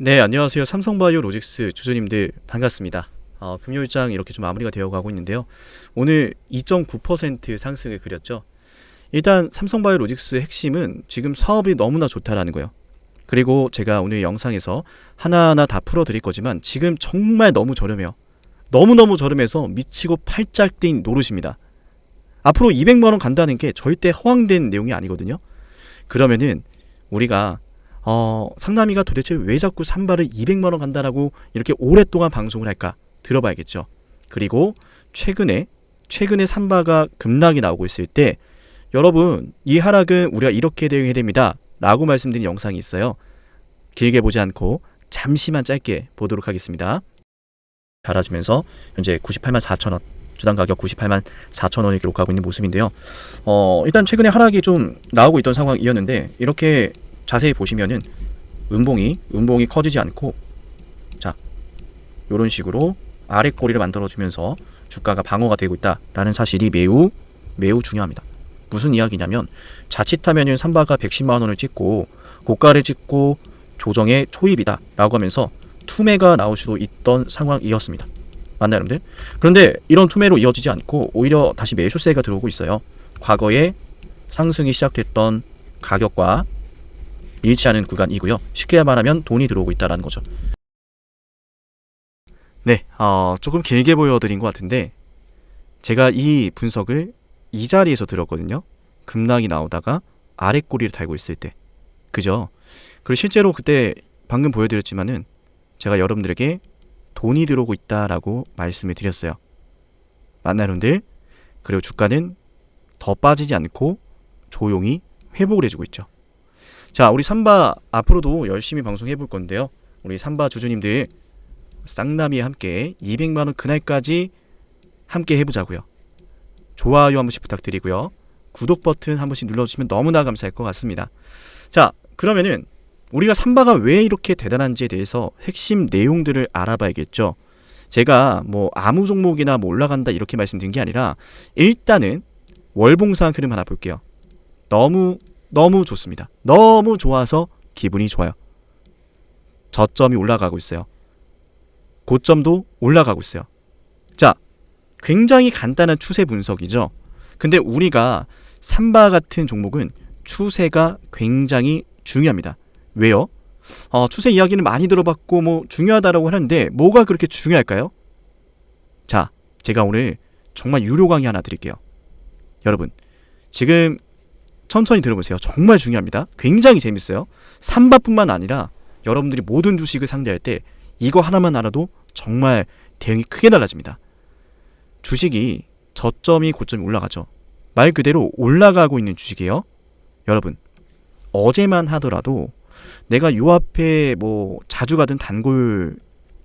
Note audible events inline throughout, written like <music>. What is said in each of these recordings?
네, 안녕하세요. 삼성바이오 로직스 주주님들 반갑습니다. 어, 금요일장 이렇게 좀 마무리가 되어 가고 있는데요. 오늘 2.9% 상승을 그렸죠. 일단 삼성바이오 로직스 핵심은 지금 사업이 너무나 좋다라는 거예요. 그리고 제가 오늘 영상에서 하나하나 다 풀어 드릴 거지만 지금 정말 너무 저렴해요. 너무너무 저렴해서 미치고 팔짝 뛴 노릇입니다. 앞으로 200만 원 간다는 게 절대 허황된 내용이 아니거든요. 그러면은 우리가 어, 상남이가 도대체 왜 자꾸 삼바를 200만 원 간다라고 이렇게 오랫동안 방송을 할까 들어봐야겠죠. 그리고 최근에 최근에 삼바가 급락이 나오고 있을 때 여러분 이 하락은 우리가 이렇게 대응해야 됩니다. 라고 말씀드린 영상이 있어요. 길게 보지 않고 잠시만 짧게 보도록 하겠습니다. 달아주면서 현재 98만 4천 원 주당 가격 98만 4천 원을 기록하고 있는 모습인데요. 어, 일단 최근에 하락이 좀 나오고 있던 상황이었는데 이렇게 자세히 보시면은 음봉이 음봉이 커지지 않고 자 이런 식으로 아래 꼬리를 만들어 주면서 주가가 방어가 되고 있다라는 사실이 매우 매우 중요합니다. 무슨 이야기냐면 자칫하면은 삼바가 110만 원을 찍고 고가를 찍고 조정의 초입이다라고 하면서 투매가 나올 수도 있던 상황이었습니다. 맞나요, 여러분들? 그런데 이런 투매로 이어지지 않고 오히려 다시 매수세가 들어오고 있어요. 과거에 상승이 시작됐던 가격과 일치하는 구간이고요. 쉽게 말하면 돈이 들어오고 있다라는 거죠. 네, 어, 조금 길게 보여드린 것 같은데 제가 이 분석을 이 자리에서 들었거든요. 급락이 나오다가 아래 꼬리를 달고 있을 때, 그죠? 그리고 실제로 그때 방금 보여드렸지만은 제가 여러분들에게 돈이 들어오고 있다라고 말씀을 드렸어요. 여러분들? 그리고 주가는 더 빠지지 않고 조용히 회복을 해주고 있죠. 자, 우리 삼바 앞으로도 열심히 방송해 볼 건데요. 우리 삼바 주주님들 쌍남이와 함께 200만 원 그날까지 함께 해 보자고요. 좋아요 한 번씩 부탁드리고요. 구독 버튼 한 번씩 눌러 주시면 너무나 감사할 것 같습니다. 자, 그러면은 우리가 삼바가 왜 이렇게 대단한지에 대해서 핵심 내용들을 알아봐야겠죠. 제가 뭐 아무 종목이나 뭐 올라간다 이렇게 말씀드린 게 아니라 일단은 월봉상 흐름 하나 볼게요. 너무 너무 좋습니다. 너무 좋아서 기분이 좋아요. 저점이 올라가고 있어요. 고점도 올라가고 있어요. 자, 굉장히 간단한 추세 분석이죠. 근데 우리가 삼바 같은 종목은 추세가 굉장히 중요합니다. 왜요? 어, 추세 이야기는 많이 들어봤고 뭐 중요하다라고 하는데 뭐가 그렇게 중요할까요? 자, 제가 오늘 정말 유료 강의 하나 드릴게요. 여러분, 지금 천천히 들어보세요. 정말 중요합니다. 굉장히 재밌어요. 삼바뿐만 아니라 여러분들이 모든 주식을 상대할 때 이거 하나만 알아도 정말 대응이 크게 달라집니다. 주식이 저점이 고점이 올라가죠. 말 그대로 올라가고 있는 주식이에요. 여러분, 어제만 하더라도 내가 요 앞에 뭐 자주 가던 단골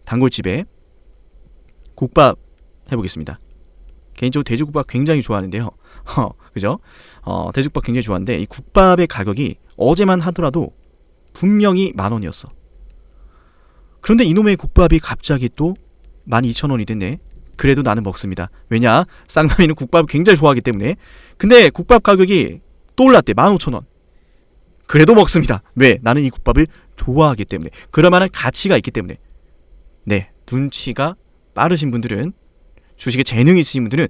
단골집에 국밥 해보겠습니다. 개인적으로 돼지국밥 굉장히 좋아하는데요. <laughs> 어, 그죠? 어, 돼지국밥 굉장히 좋아하는데 이 국밥의 가격이 어제만 하더라도 분명히 만 원이었어. 그런데 이놈의 국밥이 갑자기 또 12,000원이 됐네. 그래도 나는 먹습니다. 왜냐? 쌍남이는 국밥을 굉장히 좋아하기 때문에. 근데 국밥 가격이 또 올랐대. 15,000원. 그래도 먹습니다. 왜? 나는 이 국밥을 좋아하기 때문에. 그럴 만한 가치가 있기 때문에. 네. 눈치가 빠르신 분들은 주식에 재능이 있으신 분들은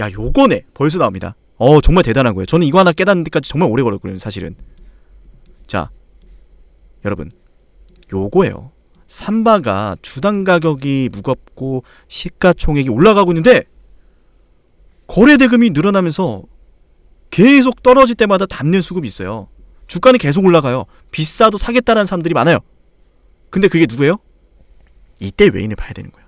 야 요거네 벌써 나옵니다. 어 정말 대단한 거예요. 저는 이거 하나 깨닫는 데까지 정말 오래 걸렸거든요. 사실은. 자 여러분 요거예요. 삼바가 주당 가격이 무겁고 시가총액이 올라가고 있는데 거래 대금이 늘어나면서 계속 떨어질 때마다 담는 수급이 있어요. 주가는 계속 올라가요. 비싸도 사겠다는 사람들이 많아요. 근데 그게 누구예요? 이때 외인을 봐야 되는 거예요.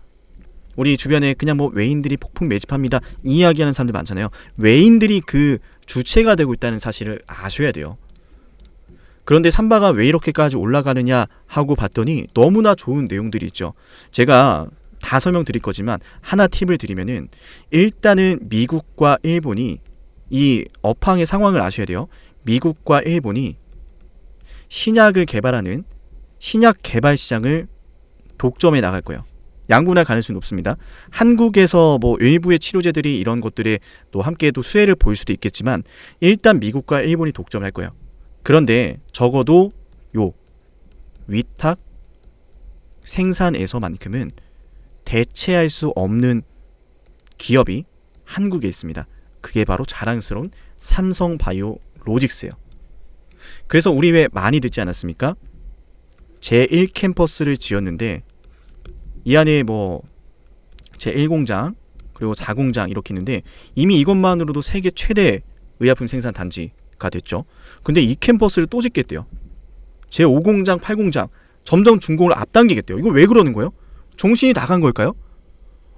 우리 주변에 그냥 뭐 외인들이 폭풍 매집합니다. 이 이야기하는 사람들 많잖아요. 외인들이 그 주체가 되고 있다는 사실을 아셔야 돼요. 그런데 삼바가 왜 이렇게까지 올라가느냐 하고 봤더니 너무나 좋은 내용들이 있죠. 제가 다 설명드릴 거지만 하나 팁을 드리면은 일단은 미국과 일본이 이 업황의 상황을 아셔야 돼요. 미국과 일본이 신약을 개발하는 신약 개발 시장을 독점해 나갈 거예요. 양분할 가능성이 높습니다. 한국에서 뭐 일부의 치료제들이 이런 것들에 또 함께 또 수혜를 보일 수도 있겠지만 일단 미국과 일본이 독점할 거예요. 그런데 적어도 요 위탁 생산에서만큼은 대체할 수 없는 기업이 한국에 있습니다. 그게 바로 자랑스러운 삼성바이오 로직스예요. 그래서 우리 왜 많이 듣지 않았습니까? 제1 캠퍼스를 지었는데 이 안에 뭐 제 1공장 그리고 4공장 이렇게 있는데 이미 이것만으로도 세계 최대 의약품 생산 단지가 됐죠. 근데 이 캠퍼스를 또 짓겠대요. 제 5공장, 8공장 점점 중공을 앞당기겠대요. 이거 왜 그러는 거예요? 정신이 나간 걸까요?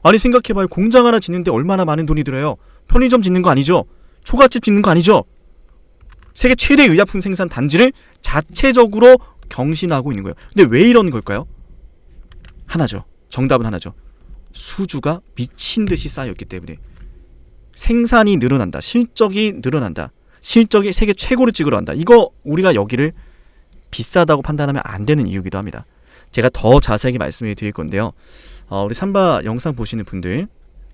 아니 생각해봐요. 공장 하나 짓는데 얼마나 많은 돈이 들어요? 편의점 짓는 거 아니죠? 초가집 짓는 거 아니죠? 세계 최대 의약품 생산 단지를 자체적으로 경신하고 있는 거예요. 근데 왜 이런 걸까요? 하나죠. 정답은 하나죠. 수주가 미친 듯이 쌓였기 때문에 생산이 늘어난다. 실적이 늘어난다. 실적이 세계 최고를 찍으러 간다. 이거 우리가 여기를 비싸다고 판단하면 안 되는 이유기도 합니다. 제가 더 자세하게 말씀을 드릴 건데요. 어, 우리 삼바 영상 보시는 분들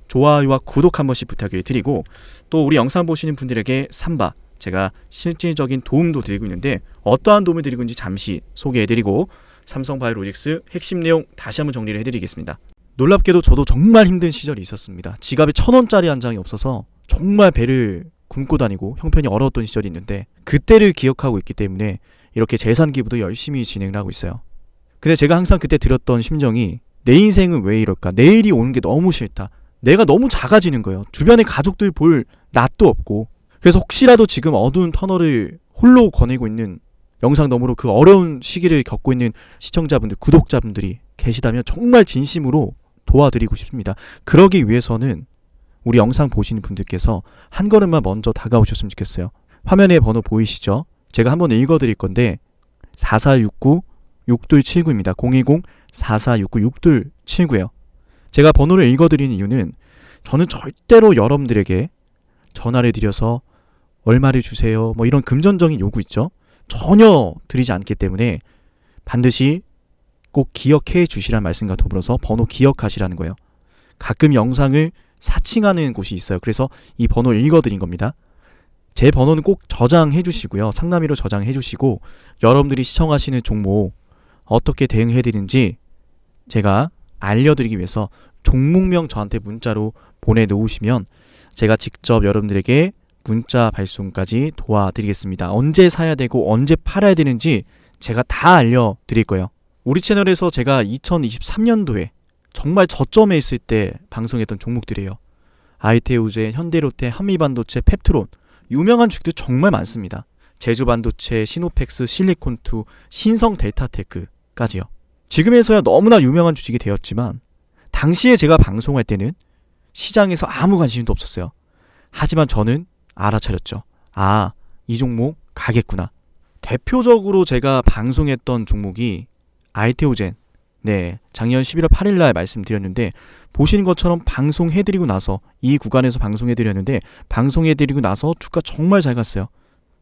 좋아요와 구독 한 번씩 부탁을 드리고 또 우리 영상 보시는 분들에게 삼바 제가 실질적인 도움도 드리고 있는데 어떠한 도움을 드리고 있는지 잠시 소개해 드리고 삼성바이오로직스 핵심 내용 다시 한번 정리를 해드리겠습니다. 놀랍게도 저도 정말 힘든 시절이 있었습니다. 지갑에 천 원짜리 한 장이 없어서 정말 배를 굶고 다니고 형편이 어려웠던 시절이 있는데 그때를 기억하고 있기 때문에 이렇게 재산 기부도 열심히 진행을 하고 있어요. 근데 제가 항상 그때 들었던 심정이 내 인생은 왜 이럴까? 내일이 오는 게 너무 싫다. 내가 너무 작아지는 거예요. 주변에 가족들 볼 낯도 없고. 그래서 혹시라도 지금 어두운 터널을 홀로 거니고 있는 영상 너머로 그 어려운 시기를 겪고 있는 시청자분들, 구독자분들이 계시다면 정말 진심으로 도와드리고 싶습니다. 그러기 위해서는 우리 영상 보시는 분들께서 한 걸음만 먼저 다가오셨으면 좋겠어요. 화면에 번호 보이시죠? 제가 한번 읽어드릴 건데 4469 6279입니다. 010 4469 6279예요. 제가 번호를 읽어드리는 이유는 저는 절대로 여러분들에게 전화를 드려서 얼마를 주세요. 뭐 이런 금전적인 요구 있죠. 전혀 드리지 않기 때문에 반드시 꼭 기억해 주시라는 말씀과 더불어서 번호 기억하시라는 거예요. 가끔 영상을 사칭하는 곳이 있어요. 그래서 이 번호 읽어드린 겁니다. 제 번호는 꼭 저장해 주시고요. 상담위로 저장해 주시고 여러분들이 시청하시는 종목 어떻게 대응해 드리는지 제가 알려드리기 위해서 종목명 저한테 문자로 보내놓으시면 제가 직접 여러분들에게 문자 발송까지 도와드리겠습니다. 언제 사야 되고 언제 팔아야 되는지 제가 다 알려드릴 거예요. 우리 채널에서 제가 2023년도에 정말 저점에 있을 때 방송했던 종목들이에요. 아이테 우제, 현대로테, 한미반도체, 펩트론 유명한 주식들 정말 많습니다. 제주반도체, 시노펙스, 실리콘투, 신성 델타테크까지요. 지금에서야 너무나 유명한 주식이 되었지만 당시에 제가 방송할 때는 시장에서 아무 관심도 없었어요. 하지만 저는 알아차렸죠. 아, 이 종목 가겠구나. 대표적으로 제가 방송했던 종목이 아이테오젠. 네, 작년 11월 8일 날 말씀드렸는데 보시는 것처럼 방송해 드리고 나서 이 구간에서 방송해 드렸는데 방송해 드리고 나서 주가 정말 잘 갔어요.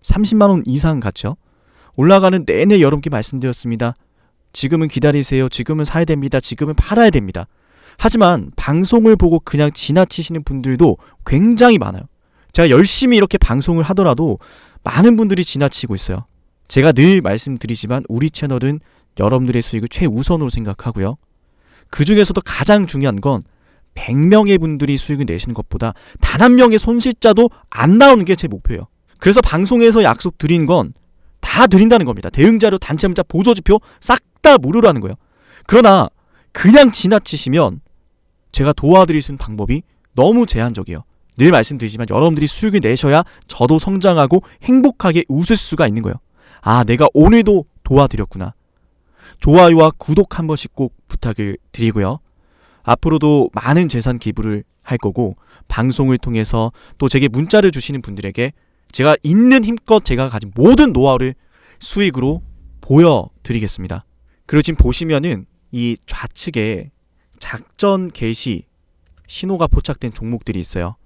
30만 원 이상 갔죠. 올라가는 내내 여러분께 말씀드렸습니다. 지금은 기다리세요. 지금은 사야 됩니다. 지금은 팔아야 됩니다. 하지만 방송을 보고 그냥 지나치시는 분들도 굉장히 많아요. 제가 열심히 이렇게 방송을 하더라도 많은 분들이 지나치고 있어요. 제가 늘 말씀드리지만 우리 채널은 여러분들의 수익을 최우선으로 생각하고요. 그 중에서도 가장 중요한 건 100명의 분들이 수익을 내시는 것보다 단 한 명의 손실자도 안 나오는 게 제 목표예요. 그래서 방송에서 약속 드린 건 다 드린다는 겁니다. 대응자료, 단체 문자, 보조지표 싹 다 무료라는 거예요. 그러나 그냥 지나치시면 제가 도와드릴 수 있는 방법이 너무 제한적이에요. 늘 말씀드리지만 여러분들이 수익을 내셔야 저도 성장하고 행복하게 웃을 수가 있는 거예요. 아, 내가 오늘도 도와드렸구나. 좋아요와 구독 한 번씩 꼭 부탁을 드리고요. 앞으로도 많은 재산 기부를 할 거고 방송을 통해서 또 제게 문자를 주시는 분들에게 제가 있는 힘껏 제가 가진 모든 노하우를 수익으로 보여드리겠습니다. 그리고 지금 보시면은 이 좌측에 작전 개시 신호가 포착된 종목들이 있어요.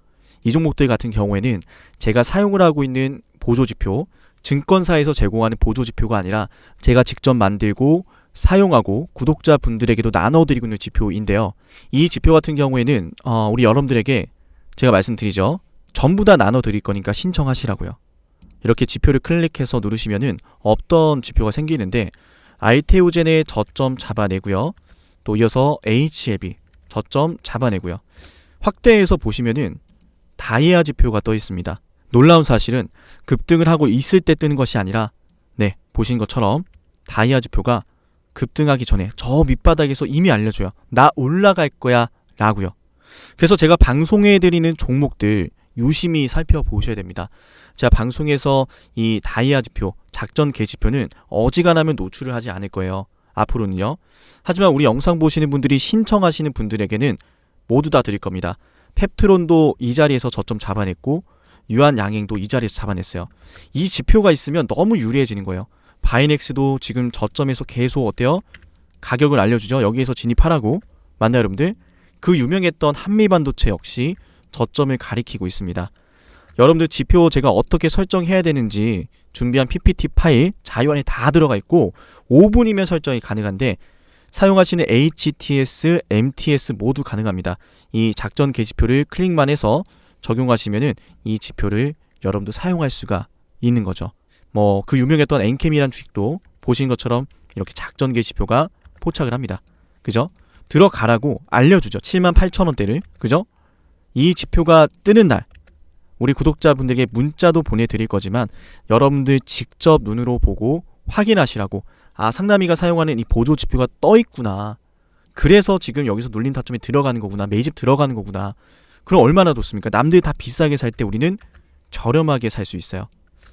이 종목들 같은 경우에는 제가 사용을 하고 있는 보조지표, 증권사에서 제공하는 보조지표가 아니라 제가 직접 만들고 사용하고 구독자 분들에게도 나눠드리고 있는 지표인데요. 이 지표 같은 경우에는 어, 우리 여러분들에게 제가 말씀드리죠. 전부 다 나눠드릴 거니까 신청하시라고요. 이렇게 지표를 클릭해서 누르시면은 없던 지표가 생기는데 아이테오젠의 저점 잡아내고요. 또 이어서 HLB 저점 잡아내고요. 확대해서 보시면은 다이아 지표가 떠 있습니다. 놀라운 사실은 급등을 하고 있을 때 뜨는 것이 아니라 네, 보신 것처럼 다이아 지표가 급등하기 전에 저 밑바닥에서 이미 알려줘요. 나 올라갈 거야 라고요. 그래서 제가 방송해 드리는 종목들 유심히 살펴보셔야 됩니다. 제가 방송에서 이 다이아 지표, 작전 개지표는 어지간하면 노출을 하지 않을 거예요. 앞으로는요. 하지만 우리 영상 보시는 분들이 신청하시는 분들에게는 모두 다 드릴 겁니다. 펩트론도 이 자리에서 저점 잡아냈고 유한 양행도 이 자리에서 잡아냈어요. 이 지표가 있으면 너무 유리해지는 거예요. 바이넥스도 지금 저점에서 계속 어때요? 가격을 알려주죠. 여기에서 진입하라고. 맞나요, 여러분들? 그 유명했던 한미 반도체 역시 저점을 가리키고 있습니다. 여러분들 지표 제가 어떻게 설정해야 되는지 준비한 PPT 파일 자료안에 다 들어가 있고 5분이면 설정이 가능한데 사용하시는 HTS, MTS 모두 가능합니다. 이 작전 계지표를 클릭만 해서 적용하시면은 이 지표를 여러분도 사용할 수가 있는 거죠. 뭐 그 유명했던 엔캠이란 주식도 보신 것처럼 이렇게 작전 계지표가 포착을 합니다. 그죠? 들어가라고 알려주죠. 7만 8천 원대를 그죠? 이 지표가 뜨는 날 우리 구독자분들에게 문자도 보내드릴 거지만 여러분들 직접 눈으로 보고 확인하시라고 아 상남이가 사용하는 이 보조 지표가 떠 있구나. 그래서 지금 여기서 눌림 타점이 들어가는 거구나. 매집 들어가는 거구나. 그럼 얼마나 좋습니까? 남들 다 비싸게 살 때 우리는 저렴하게 살 수 있어요.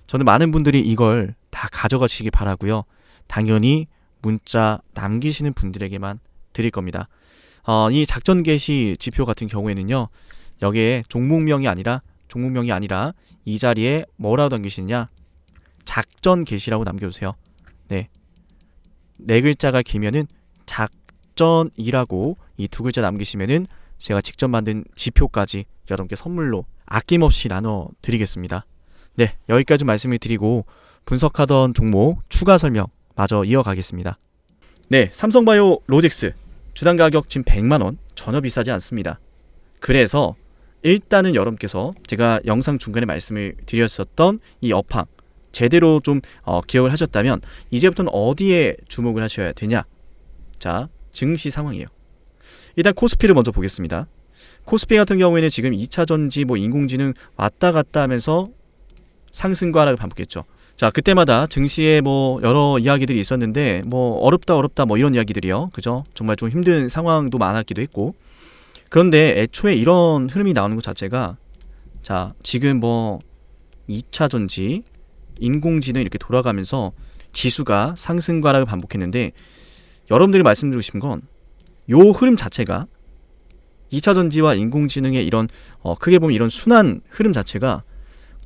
저는 많은 분들이 이걸 다 가져가시기 바라고요. 당연히 문자 남기시는 분들에게만 드릴 겁니다. 어, 이 작전 개시 지표 같은 경우에는요. 여기에 종목명이 아니라 종목명이 아니라 이 자리에 뭐라고 남기시느냐? 작전 개시라고 남겨주세요. 네. 네 글자가 길면은 작전이라고 이 두 글자 남기시면은 제가 직접 만든 지표까지 여러분께 선물로 아낌없이 나눠 드리겠습니다. 네, 여기까지 말씀을 드리고 분석하던 종목 추가 설명 마저 이어가겠습니다. 네, 삼성바이오 로직스 주당 가격 지금 100만 원 전혀 비싸지 않습니다. 그래서 일단은 여러분께서 제가 영상 중간에 말씀을 드렸었던 이 업황 제대로 좀 어, 기억을 하셨다면 이제부터는 어디에 주목을 하셔야 되냐? 자, 증시 상황이에요. 일단 코스피를 먼저 보겠습니다. 코스피 같은 경우에는 지금 2차 전지 뭐 인공지능 왔다 갔다 하면서 상승과 하락을 반복했죠. 자, 그때마다 증시에 뭐 여러 이야기들이 있었는데 뭐 어렵다 어렵다 뭐 이런 이야기들이요. 그죠? 정말 좀 힘든 상황도 많았기도 했고. 그런데 애초에 이런 흐름이 나오는 것 자체가 자, 지금 뭐 2차 전지 인공지능 이렇게 돌아가면서 지수가 상승과 하락을 반복했는데 여러분들이 말씀드리고 싶은 건 요 흐름 자체가 2차 전지와 인공지능의 이런 어, 크게 보면 이런 순환 흐름 자체가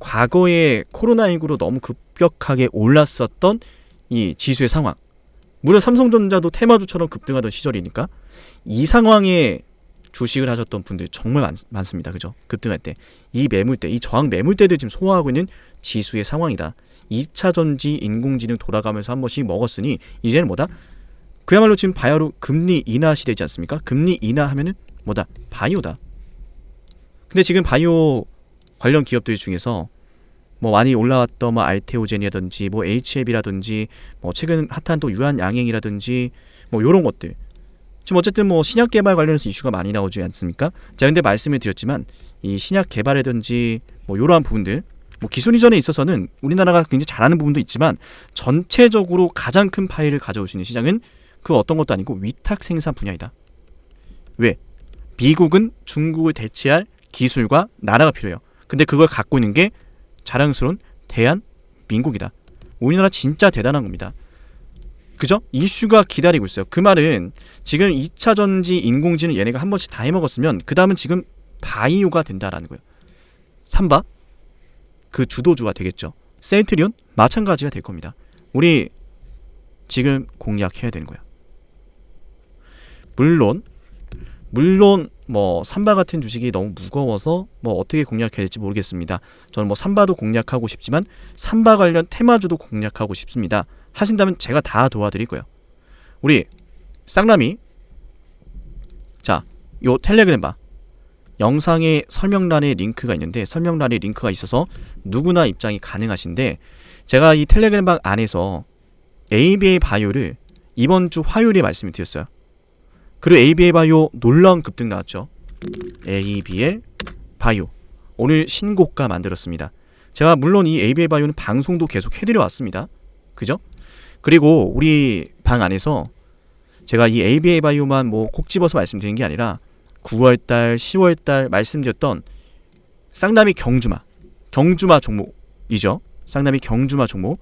과거에 코로나19로 너무 급격하게 올랐었던 이 지수의 상황. 무려 삼성전자도 테마주처럼 급등하던 시절이니까 이 상황에 주식을 하셨던 분들 정말 많, 많습니다. 그죠? 급등할 때. 이 매물대, 이 저항 매물대들 지금 소화하고 있는 지수의 상황이다. 2차 전지 인공지능 돌아가면서 한 번씩 먹었으니 이제는 뭐다? 그야말로 지금 바이오로 금리 인하 시대지 않습니까? 금리 인하 하면은 뭐다? 바이오다. 근데 지금 바이오 관련 기업들 중에서 뭐 많이 올라왔던 뭐 알테오젠이라든지 뭐 HLB라든지 뭐 최근 핫한 또 유한 양행이라든지 뭐 요런 것들 지금 어쨌든 뭐 신약 개발 관련해서 이슈가 많이 나오지 않습니까? 제가 근데 말씀을 드렸지만 이 신약 개발이라든지 뭐 이러한 부분들 뭐 기술 이전에 있어서는 우리나라가 굉장히 잘하는 부분도 있지만 전체적으로 가장 큰 파일을 가져올 수 있는 시장은 그 어떤 것도 아니고 위탁 생산 분야이다. 왜? 미국은 중국을 대체할 기술과 나라가 필요해요. 근데 그걸 갖고 있는 게 자랑스러운 대한민국이다. 우리나라 진짜 대단한 겁니다. 그죠? 이슈가 기다리고 있어요. 그 말은 지금 2차 전지 인공지능 얘네가 한 번씩 다 해먹었으면 그 다음은 지금 바이오가 된다라는 거예요. 삼바 그 주도주가 되겠죠. 센트리온 마찬가지가 될 겁니다. 우리 지금 공략해야 되는 거야. 물론 물론 뭐 삼바 같은 주식이 너무 무거워서 뭐 어떻게 공략해야 될지 모르겠습니다. 저는 뭐 삼바도 공략하고 싶지만 삼바 관련 테마주도 공략하고 싶습니다. 하신다면 제가 다 도와드릴 거예요. 우리 쌍남이 자, 요 텔레그램 봐. 영상의 설명란에 링크가 있는데 설명란에 링크가 있어서 누구나 입장이 가능하신데 제가 이 텔레그램 방 안에서 ABA 바이오를 이번 주 화요일에 말씀을 드렸어요. 그리고 ABL 바이오 놀라운 급등 나왔죠. ABL 바이오 오늘 신고가 만들었습니다. 제가 물론 이 ABL 바이오는 방송도 계속 해드려 왔습니다. 그죠? 그리고 우리 방 안에서 제가 이 ABA 바이오만 뭐 콕 집어서 말씀드린 게 아니라 9월달, 10월달 말씀드렸던 쌍남이 경주마, 경주마 종목이죠. 쌍남이 경주마 종목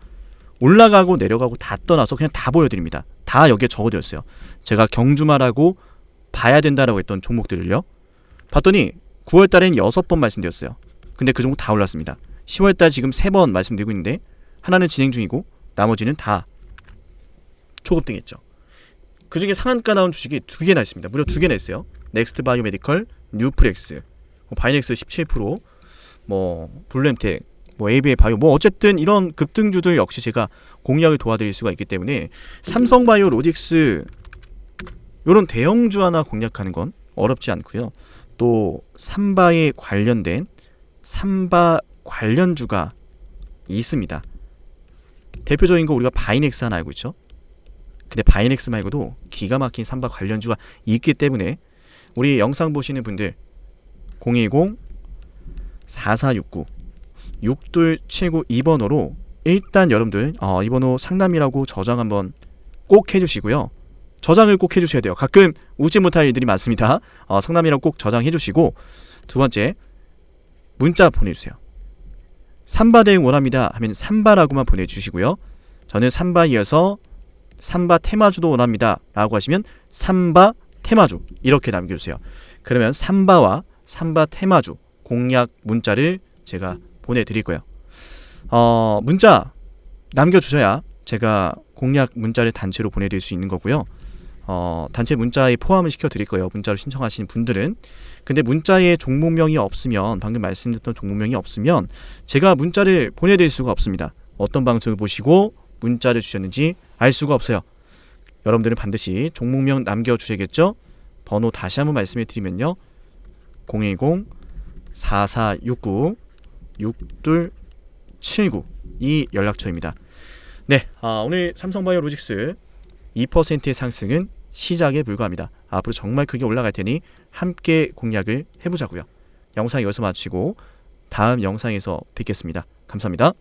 올라가고 내려가고 다 떠나서 그냥 다 보여드립니다. 다 여기에 적어드렸어요. 제가 경주마라고 봐야 된다라고 했던 종목들을요. 봤더니 9월달엔 6번 말씀드렸어요. 근데 그 종목 다 올랐습니다. 10월달 지금 3번 말씀드리고 있는데 하나는 진행 중이고 나머지는 다 초급등했죠. 그 중에 상한가 나온 주식이 두 개나 있습니다. 무려 두 개나 있어요. 넥스트 바이오 메디컬, 뉴프렉스, 뭐 바이넥스 17%, 뭐 블루엠텍, 뭐 ABA 바이오, 뭐 어쨌든 이런 급등주들 역시 제가 공략을 도와드릴 수가 있기 때문에 삼성바이오 로직스 이런 대형주 하나 공략하는 건 어렵지 않고요. 또 삼바에 관련된 삼바 관련주가 있습니다. 대표적인 거 우리가 바이넥스 하나 알고 있죠. 근데 바이넥스 말고도 기가 막힌 삼바 관련주가 있기 때문에 우리 영상 보시는 분들 010 4469 6279 2번호로 일단 여러분들 어, 이 번호 상담이라고 저장 한번 꼭 해주시고요. 저장을 꼭 해주셔야 돼요. 가끔 웃지 못할 일들이 많습니다. 어, 상담이라고 꼭 저장해 주시고 두 번째 문자 보내주세요. 삼바 대응 원합니다 하면 삼바라고만 보내주시고요. 저는 삼바 이어서 삼바 테마주도 원합니다 라고 하시면 삼바 테마주 이렇게 남겨주세요. 그러면 삼바와 삼바 테마주 공략 문자를 제가 보내드릴 거예요. 어, 문자 남겨주셔야 제가 공략 문자를 단체로 보내드릴 수 있는 거고요. 어, 단체 문자에 포함을 시켜드릴 거예요. 문자로 신청하시는 분들은. 근데 문자에 종목명이 없으면 방금 말씀드렸던 종목명이 없으면 제가 문자를 보내드릴 수가 없습니다. 어떤 방송을 보시고 문자를 주셨는지 알 수가 없어요. 여러분들은 반드시 종목명 남겨주셔야겠죠? 번호 다시 한번 말씀해 드리면요. 010 4469 6279 이 연락처입니다. 네, 아, 오늘 삼성바이오로직스 2%의 상승은 시작에 불과합니다. 앞으로 정말 크게 올라갈 테니 함께 공략을 해보자고요. 영상 여기서 마치고 다음 영상에서 뵙겠습니다. 감사합니다.